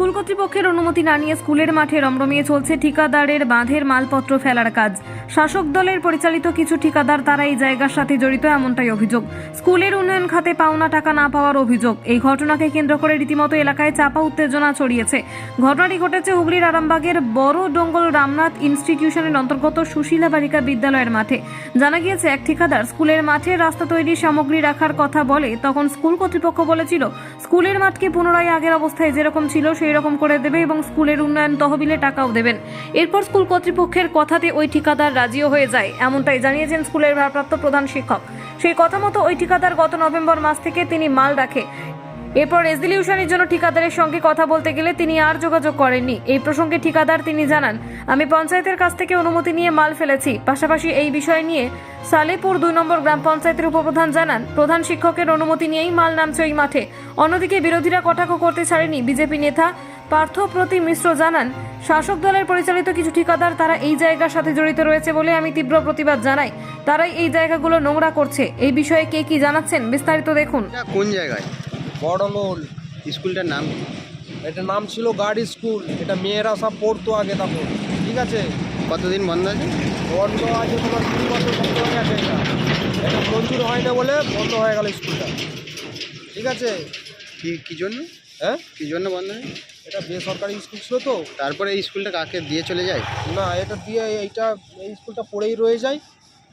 School কর্তৃপক্ষের অনুমতি না নিয়ে স্কুলের মাঠে রমরমিয়ে চলছে ঠিকাদারের বাঁধের মালপত্র ফেলার কাজ। শাসক দলের পরিচালিত কিছু ঠিকাদার তারা এই জায়গার সাথে জড়িত এমনটাই অভিযোগ। স্কুলের উন্নয়ন খাতে পাওনা টাকা না পাওয়ার অভিযোগ। এই ঘটনাকে কেন্দ্র করে রীতিমতো এলাকায় চাপা উত্তেজনা ছড়িয়েছে। ঘটনাটি ঘটেছে হুগলির আরামবাগের বড় ডঙ্গল রামনাথ ইনস্টিটিউশনের অন্তর্গত সুশীলা বালিকা বিদ্যালয়ের মাঠে। জানা গিয়েছে, এক ঠিকাদার স্কুলের মাঠে রাস্তা তৈরির সামগ্রী রাখার কথা বলে তখন স্কুল কর্তৃপক্ষ বলেছিল স্কুলের মাঠকে পুনরায় আগের অবস্থায় যেরকম ছিল সেই রকম করে দেবে এবং স্কুলের উন্নয়ন তহবিলে টাকাও দেবেন। এরপর স্কুল কর্তৃপক্ষের কথাতে ওই ঠিকাদার রাজিও হয়ে যায়, এমনটাই জানিয়েছেন স্কুলের ভারপ্রাপ্ত প্রধান শিক্ষক। সেই কথা মতো ওই ঠিকাদার গত নভেম্বর মাস থেকে তিনি মাল রাখে। এরপর রেজলিউশনের জন্য ঠিকাদারের সঙ্গে কথা বলতে গেলে তিনি আর যোগাযোগ করেননি। এই প্রসঙ্গে ঠিকাদার তিনি জানান, আমি পঞ্চায়েতের কাছ থেকে অনুমতি নিয়ে মাল ফেলেছি। পাশাপাশি এই বিষয় নিয়ে সালেপুর দুই নম্বর গ্রাম পঞ্চায়েতের উপপ্রধান জানান, প্রধান শিক্ষকের অনুমতি নিয়েই মাল নামছে ওই মাঠে। অন্যদিকে বিরোধীরা কটাক্ষ করতে ছাড়েনি। বিজেপি নেতা পার্থ প্রতি মিশ্র জানান, শাসক দলের পরিচালিত কিছু ঠিকাদার তারা এই জায়গার সাথে জড়িত রয়েছে বলে আমি তীব্র প্রতিবাদ জানাই। তারাই এই জায়গাগুলো নোংরা করছে। এই বিষয়ে কে কি জানাচ্ছেন বিস্তারিত দেখুন। কোন জায়গায়? বড়লোল স্কুলটার নাম। কি? এটা নাম ছিল গার্ড স্কুল। এটা মেয়েরা সব পড়তো আগে তখন। ঠিক আছে? কতদিন বন্ধ আছে? বন্ধ আছে তোমার কুড়ি বছর বন্ধ হয়ে গেছে এটা। এটা মঞ্জুর হয় না বলে বন্ধ হয়ে গেল স্কুলটা। ঠিক আছে? কি কী জন্য? হ্যাঁ? কী জন্য বন্ধ আছে এটা বেসরকারি স্কুল ছিল তো। তারপরে এই স্কুলটা কাকে দিয়ে চলে যায়? না এটা দিয়ে এইটা এই স্কুলটা পড়েই রয়ে যায়।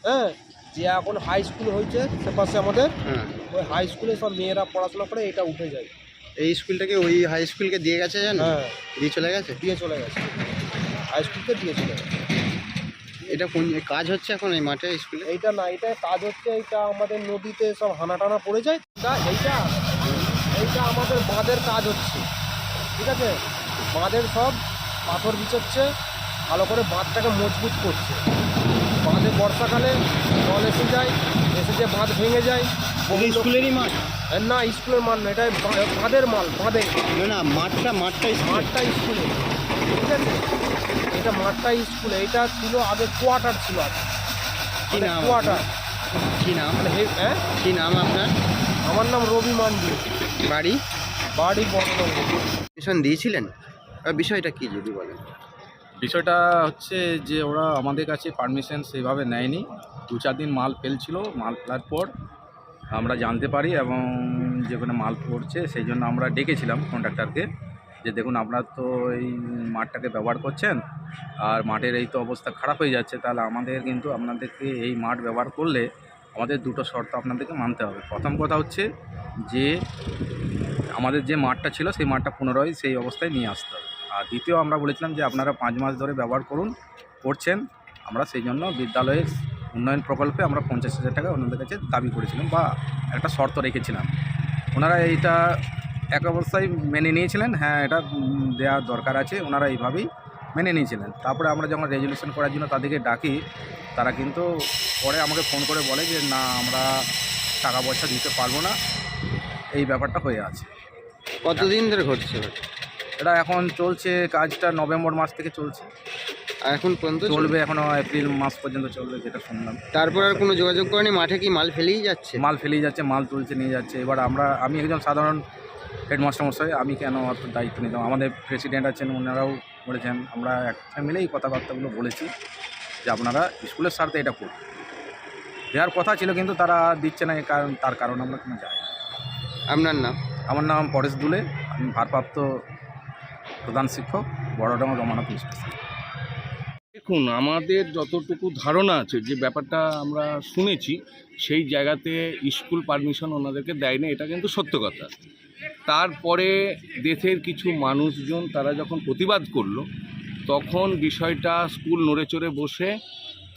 হ্যাঁ? যে এখন হাই স্কুল হয়েছে সে পাশে আমাদের হ্যাঁ। ওই হাই স্কুলে সব মেয়েরা পড়াশোনা করে এটা উঠে যায়। এই স্কুলটাকে ওই হাই স্কুলকে দিয়ে গেছে জানো? হ্যাঁ। দিয়ে চলে গেছে? দিয়ে চলে গেছে। হাই স্কুলকে দিয়ে চলে গেছে। এটা কোন কাজ হচ্ছে এখন এই মাঠে স্কুলে? এইটা না এটা কাজ হচ্ছে এইটা আমাদের নদীতে সব হানা টানা পড়ে যায়। তা এইটা এইটা আমাদের বাঁধের কাজ হচ্ছে। ঠিক আছে? বাঁধের সব পাথর বিছোচ্ছে ভালো করে বাঁধটাকে মজবুত করছে। বাঁধে বর্ষাকালে জল এসে যায় এসে যে বাঁধ ভেঙে যায় স্কুলেরই মাঠ? না স্কুলের মাল না এটা বাঁধের মাল বাঁধে না না মাঠটা মাঠটা মাঠটা স্কুলে ঠিক আছে? এটা মাঠটা স্কুলে এটা ছিল আগে কোয়ার্টার ছিল আগে। কি নাম কোয়ার্টার। কি নাম? মানে হ্যাঁ? কি নাম আপনার? আমার নাম রবি মান্ডি। বাড়ি? বাড়ি বর্ধমান। মিশন দিয়েছিলেন? বিষয়টা কি যদি বলেন? বিষয়টা হচ্ছে যে ওরা আমাদের কাছে পারমিশন সেভাবে নেয়নি। দু চার দিন মাল ফেলছিল মাল ফেলার পর আমরা জানতে পারি এবং যেখানে মাল পড়ছে, সেই জন্য আমরা ডেকেছিলাম কন্ট্রাক্টরকে যে দেখুন আপনারা তো এই মাঠটাকে ব্যবহার করছেন, আর মাঠের এই তো অবস্থা খারাপ হয়ে যাচ্ছে, তাহলে আমাদের কিন্তু আপনাদেরকে এই মাঠ ব্যবহার করলে আমাদের দুটো শর্ত আপনাদেরকে মানতে হবে। প্রথম কথা হচ্ছে যে, আমাদের যে মাঠটা ছিল সেই মাঠটা পুনরায় সেই অবস্থায় নিয়ে আসতে হবে। আর দ্বিতীয় আমরা বলেছিলাম যে আপনারা পাঁচ মাস ধরে ব্যবহার করুন, করছেন, আমরা সেই জন্য বিদ্যালয়ের উন্নয়ন প্রকল্পে আমরা পঞ্চাশ হাজার টাকা ওনাদের কাছে দাবি করেছিলাম বা একটা শর্ত রেখেছিলাম। ওনারা এইটা এক অবস্থায় মেনে নিয়েছিলেন হ্যাঁ এটা উম, দেওয়া দরকার আছে ওনারা এইভাবেই মেনে নিয়েছিলেন। তারপরে আমরা যখন রেজলিউশন করার জন্য তাদেরকে ডাকি তারা কিন্তু পরে আমাকে ফোন করে বলে যে না আমরা টাকা পয়সা দিতে পারব না। এই ব্যাপারটা হয়ে আছে। কতদিন ধরে ঘটছে? এটা? এখন চলছে কাজটা নভেম্বর মাস থেকে চলছে। এখন পর্যন্ত চলবে? এখনও এপ্রিল মাস পর্যন্ত চলবে যেটা শুনলাম। তারপর আর কোনো যোগাযোগ করেনি? মাঠে কি মাল ফেলেই যাচ্ছে? মাল ফেলেই যাচ্ছে মাল তুলছে নিয়ে যাচ্ছে। এবার আমরা আমি একজন সাধারণ হেডমাস্টার মশাই আমি কেন অত দায়িত্ব নিতাম আমাদের প্রেসিডেন্ট আছেন ওনারাও বলেছেন আমরা একটা মিলে এই কথাবার্তাগুলো বলেছি যে আপনারা স্কুলের স্বার্থে এটা করুন। দেওয়ার কথা ছিল কিন্তু তারা দিচ্ছে না কারণ তার কারণ আমরা কোনো না। আপনার নাম? আমার নাম পরেশ দুলে আমি ভারপ্রাপ্ত প্রধান শিক্ষক বড়ডাঙ্গা রমানাথ স্টেশন দেখুন, আমাদের যতটুকু ধারণা আছে, যে ব্যাপারটা আমরা শুনেছি, সেই জায়গাতে স্কুল পারমিশন ওনাদেরকে দেয়নি, এটা কিন্তু সত্য কথা। তারপরে দেশের কিছু মানুষজন, তারা যখন প্রতিবাদ করল, তখন বিষয়টা স্কুল নড়ে চড়ে বসে,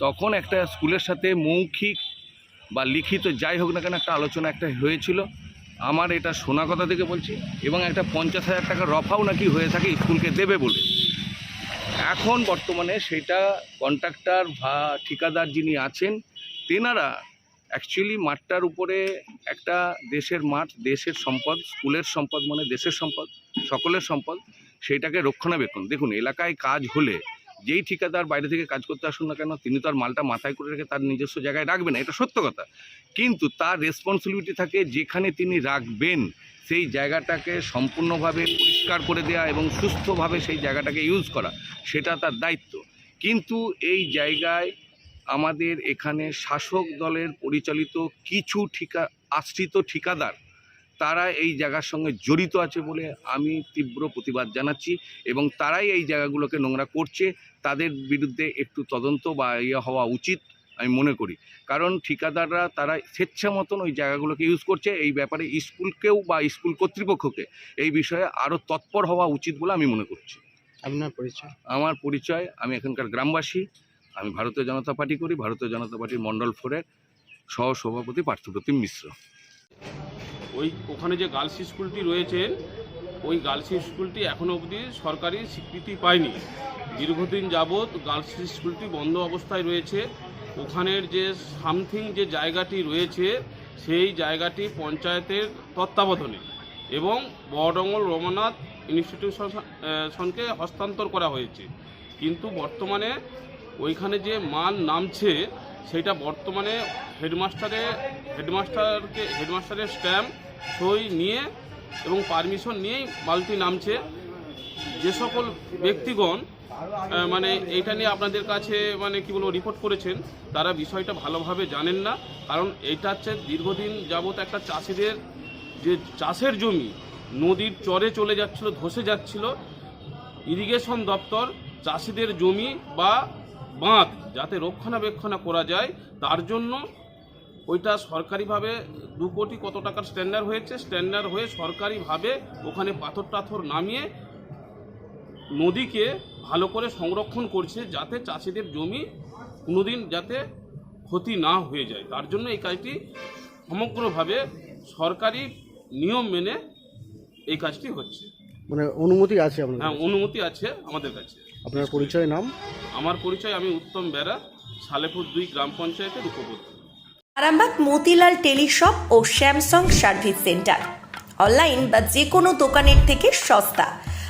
তখন একটা স্কুলের সাথে মৌখিক বা লিখিত যাই হোক না কেন একটা আলোচনা একটা হয়েছিল। আমার এটা শোনা কথা থেকে বলছি, এবং একটা পঞ্চাশ হাজার টাকা রফাও নাকি হয়ে থাকে স্কুলকে দেবে বলে। এখন বর্তমানে সেটা কন্ট্রাক্টর বা ঠিকাদার যিনি আছেন, তেনারা অ্যাকচুয়ালি মাঠটার উপরে একটা দেশের মাঠ, দেশের সম্পদ, স্কুলের সম্পদ মানে দেশের সম্পদ, সকলের সম্পদ, সেইটাকে রক্ষণাবেক্ষণ। দেখুন, এলাকায় কাজ হলে যেই ঠিকাদার বাইরে থেকে কাজ করতে আসুন না কেন, তিনি তো আর মালটা মাথায় করে রেখে তার নিজস্ব জায়গায় রাখবেন এটা সত্য কথা। কিন্তু তার রেসপন্সিবিলিটি থাকে যেখানে তিনি রাখবেন। সেই জায়গাটাকে সম্পূর্ণভাবে পরিষ্কার করে দেওয়া এবং সুস্থভাবে সেই জায়গাটাকে ইউজ করা, সেটা তার দায়িত্ব। কিন্তু এই জায়গায় আমাদের এখানে শাসক দলের পরিচালিত কিছু ঠিকা, আশ্রিত ঠিকাদার, তারা এই জায়গার সঙ্গে জড়িত আছে বলে আমি তীব্র প্রতিবাদ জানাচ্ছি এবং তারাই এই জায়গাগুলোকে নোংরা করছে। তাদের বিরুদ্ধে একটু তদন্ত বা ইয়ে হওয়া উচিত। আমি মনে করি। কারণ ঠিকাদাররা তারা স্বেচ্ছা মতন ওই জায়গাগুলোকে ইউজ করছে। এই ব্যাপারে স্কুলকেও বা স্কুল কর্তৃপক্ষকে এই বিষয়ে আরও তৎপর হওয়া উচিত বলে আমি মনে করছি। আপনার পরিচয়? আমার পরিচয় আমি এখানকার গ্রামবাসী আমি ভারতীয় জনতা পার্টি করি ভারতীয় জনতা পার্টির মণ্ডল ফোরের সহ সভাপতি পার্থপ্রতিম মিশ্র। ওই ওখানে যে গার্লস স্কুলটি রয়েছে ওই গার্লস স্কুলটি এখনও অবধি সরকারি স্বীকৃতি পায়নি। দীর্ঘদিন যাবৎ গার্লস স্কুলটি বন্ধ অবস্থায় রয়েছে। ওখানের যে সামথিং যে জায়গাটি রয়েছে, সেই জায়গাটি পঞ্চায়েতের তত্ত্বাবধানে এবং বড়ডঙ্গল রমানাথ ইনস্টিটিউশনকে হস্তান্তর করা হয়েছে। কিন্তু বর্তমানে ওইখানে যে মাল নামছে, সেটা বর্তমানে হেডমাস্টারে, হেডমাস্টারকে, হেডমাস্টারের স্ট্যাম্প, সই নিয়ে এবং পারমিশন নিয়েই মালটি নামছে। যে সকল ব্যক্তিগণ মানে এইটা নিয়ে আপনাদের কাছে মানে কি বলব রিপোর্ট করেছেন। তারা বিষয়টা ভালোভাবে জানেন না। কারণ এটা হচ্ছে দীর্ঘদিন যাবত একটা চাষিদের যে চাষের জমি, নদীর চরে চলে যাচ্ছিল, ধসে যাচ্ছিল, ইরিগেশন দপ্তর চাষিদের জমি বা বাঁধ যাতে রক্ষণাবেক্ষণ করা যায়, তার জন্য ওইটা সরকারিভাবে দু কোটি কত টাকার স্ট্যান্ডার্ড হয়েছে? স্ট্যান্ডার্ড হয়ে সরকারিভাবে ওখানে পাথর টাথর নামিয়ে নদীকে ভালো করে সংরক্ষণ করছে যাতে চাষিদের জমি কোনোদিন যাতে ক্ষতি না হয়ে যায়। তার জন্য এই কাজটি সমগ্রভাবে সরকারি নিয়ম মেনে এই কাজটি হচ্ছে। মানে অনুমতি আছে আপনার হ্যাঁ অনুমতি আছে আমাদের কাছে। আপনার পরিচয় নাম? আমার পরিচয় আমি উত্তম বেরা সালেপুর দুই গ্রাম পঞ্চায়েতের উপপতি আরামবাগ মতিলাল টেলিশপ ও স্যামসাং সার্ভিস সেন্টার। অনলাইন বা যে কোনো দোকানের থেকে সস্তা।